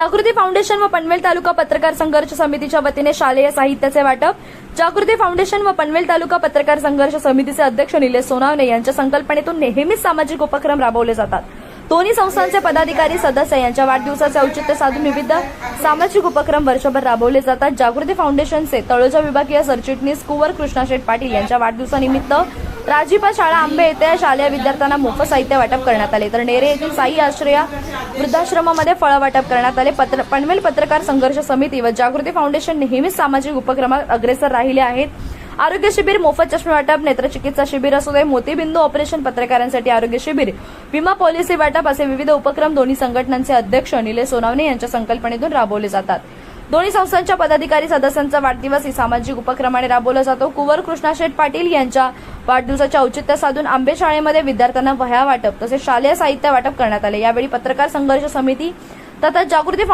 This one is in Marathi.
जागृती फाउंडेशन व पनवेल तालुका पत्रकार संघर्ष समितीच्या वतीने शालेय साहित्याचे वाटप. जागृती फाउंडेशन व पनवेल तालुका पत्रकार संघर्ष समितीचे अध्यक्ष निलेश सोनावणे यांच्या संकल्पनेतून नेहमीच सामाजिक उपक्रम राबवले जातात. दोन्ही संस्थांचे पदाधिकारी सदस्य यांच्या वाढदिवसाचे औचित्य साधून विविध सामाजिक उपक्रम वर्षभर राबवले जातात. जागृती फाउंडेशनचे तळोजा विभागीय सरचिटणीस कुवर कृष्णाशेठ पाटील यांच्या वाढदिवसानिमित्त राजीपा शाळा आंबे येथे या शालेय विद्यार्थ्यांना मोफत साहित्य वाटप करण्यात आले. तर नेरे येथील साई आश्रया वृद्धाश्रमामध्ये फळं वाटप करण्यात आले. पत्र पनवेल पत्रकार संघर्ष समिती व जागृती फाउंडेशन नेहमीच सामाजिक उपक्रमात अग्रेसर राहिले आहेत. आरोग्य शिबिर मोफत चष्मे वाटप नेत्रचिकित्सा शिबिर असू दे मोतीबिंदू ऑपरेशन पत्रकारांसाठी आरोग्य शिबिर विमा पॉलिसी वाटप असे विविध उपक्रम दोन्ही संघटनांचे अध्यक्ष निलेश सोनावणे यांच्या संकल्पनेतून राबवले जातात. दोन्ही संस्थांच्या पदाधिकारी सदस्यांचा वाढदिवस ही सामाजिक उपक्रमाने राबवला जातो. कुंवर कृष्णाशेठ पाटील यांच्या वाढदिवसाच्या औचित्य साधून आंबे शाळेमध्ये विद्यार्थ्यांना वह्या वाटप तसेच शालेय साहित्य वाटप करण्यात आले. यावेळी पत्रकार संघर्ष समिती तथा जागृती